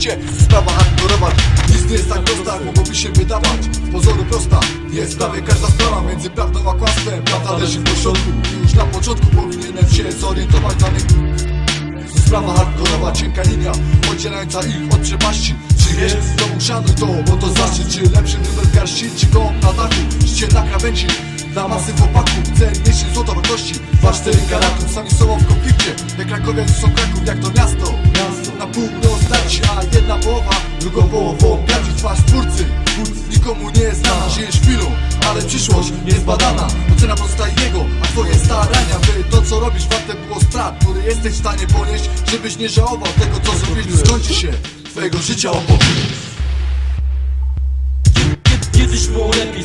życie Sprawa hardkorowa, nic nie jest tak prosta jak mogłoby się wydawać. Z pozoru prosta, jest prawie każda sprawa. Między prawdą a kłamstwem, prawda leży w pośrodku. I już na początku powinienem się zorientować rynku Sprawa hardkorowa, cienka linia Oddzielająca ich od przepaści. Wiesz, to uszanuj to, bo to zaszczyt Czy lepszy numer garści, czy gołąb na dachu. Życie na krawędzi dla masy chłopaków Cel mniejszy złota wartości. 2-4 karatów Sami sobą w konflikcie. Jak Krakowiacy są Kraków, jak to miasto. Miasto. Na pół rozdarci A jedna połowa, drugą połową Gaci twarz twórcy. Nikomu nie jest znana, żyjesz chwilą Ale przyszłość jest badana. Ocena pozostaje jego, a twoje starania. By to co robisz warte było strat Który jesteś w stanie ponieść Żebyś nie żałował tego co gdy Skończy się twojego życia opowiem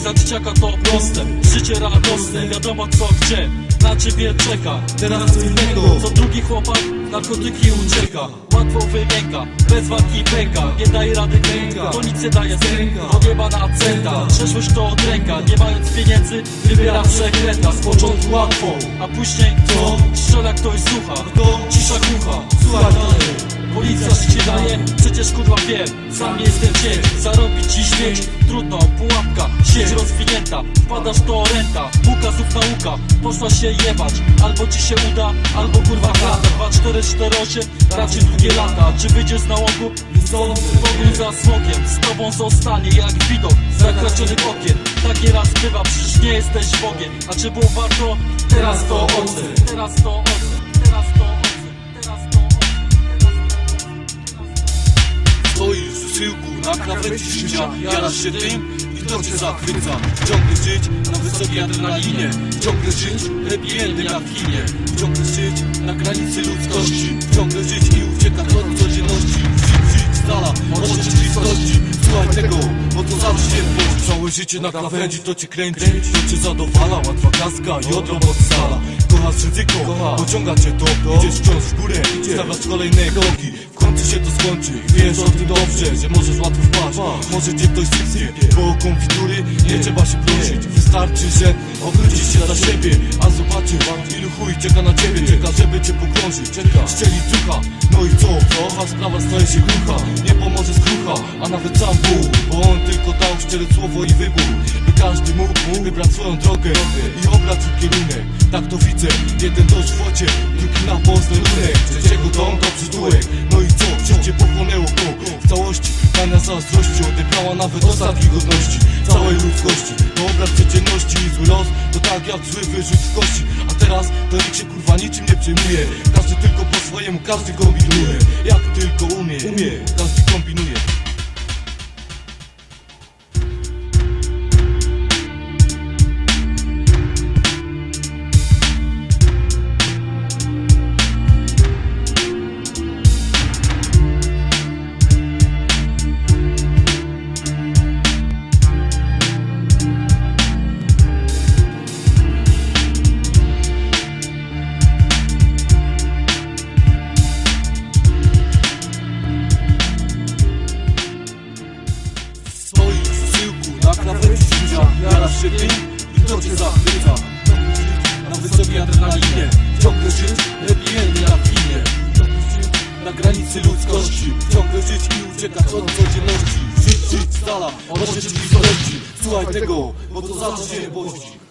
za dzieciaka to proste. Życie radosne, wiadomo co gdzie Na ciebie czeka, teraz co innego. Co drugi chłopak, narkotyki ucieka. Łatwo wymięka, bez walki pęka. Nie daje rady kręga, to nic nie daje sęka Do nieba na centa, przeszłość to od ręka Nie mając pieniędzy, wybiera przekręta. Z początku łatwo, a później to Strzela ktoś słucha, to cisza głucha. Słuchaj dalej Policja się daje, przecież kurwa wiem. Sam jestem cień, zarobić ci śmieć Trudno, pułapka, sieć rozwinięta Wpadasz to renta, ukazów nauka Poszła się jebać, albo ci się uda Albo kurwa klata, 2, 4, 4, 8 Raczej długie lata, czy wyjdziesz z nałogu? Sądzę, pogój za smokiem Z tobą zostanie jak widok Zakraczonych okien. Tak nieraz bywa, przecież nie jesteś Bogiem. A czy było warto? Teraz to ocen Teraz to ocen na krawędzi życia Jarasz się tym i to cię zachwyca. Ciągle żyć na wysokiej adrenalinie. Ciągle żyć happy endem jak w kinie. Ciągle żyć na granicy ludzkości. Ciągle żyć i uciekać od codzienności. Żyć, żyć z dala od rzeczywistości Słuchaj tego, bo to zawsze boli Całe życie na krawędzi to cię kręci. To cię zadowala, łatwa kaska i odrobot sala Kochasz ryzyko, pociąga cię to. Idziesz wciąż w górę, stawiasz kolejne kroki końcu się to skończy? Wiesz o tym dobrze Że możesz łatwo wpaść, może cię ktoś sypnie Bo konfitury nie trzeba się prosić. Wystarczy, że obrócisz się za siebie A zobaczy, ilu chuj czeka na ciebie. Czeka, żeby cię pokrążyć, czeka, szczeli ducha. No i co, trochę sprawa staje się krucha Nie pomoże skrucha, a nawet sam Bóg Bo on tylko dał szczere słowo i wybór. By każdy mógł wybrać swoją drogę I obrać swój kierunek. Tak to widzę, jeden w wodzie Drugi na posterunek. Trzeciego dom to przytułek. No i co, życie pochłonęło go. W całości Tania zazdrości odebrała nawet ostatniej godności. Całej ludzkości. To obraz codzienności i zły los To tak jak zły wyrzut w kości. A teraz to nikt się kurwa niczym nie przejmuje. Każdy tylko po swojemu, każdy kombinuje. Jak tylko umie, umie Każdy kombinuje na krawędzi życia Jarasz się tym i to cię zachwyca. Na wysokiej adrenalinie Ciągle żyć lepiej endem jak w kinie Ciągle żyć na granicy ludzkości Ciągle żyć i uciekać od codzienności. Żyć, żyć z dala od rzeczywistości. Słuchaj tego, bo to zawsze się bodzi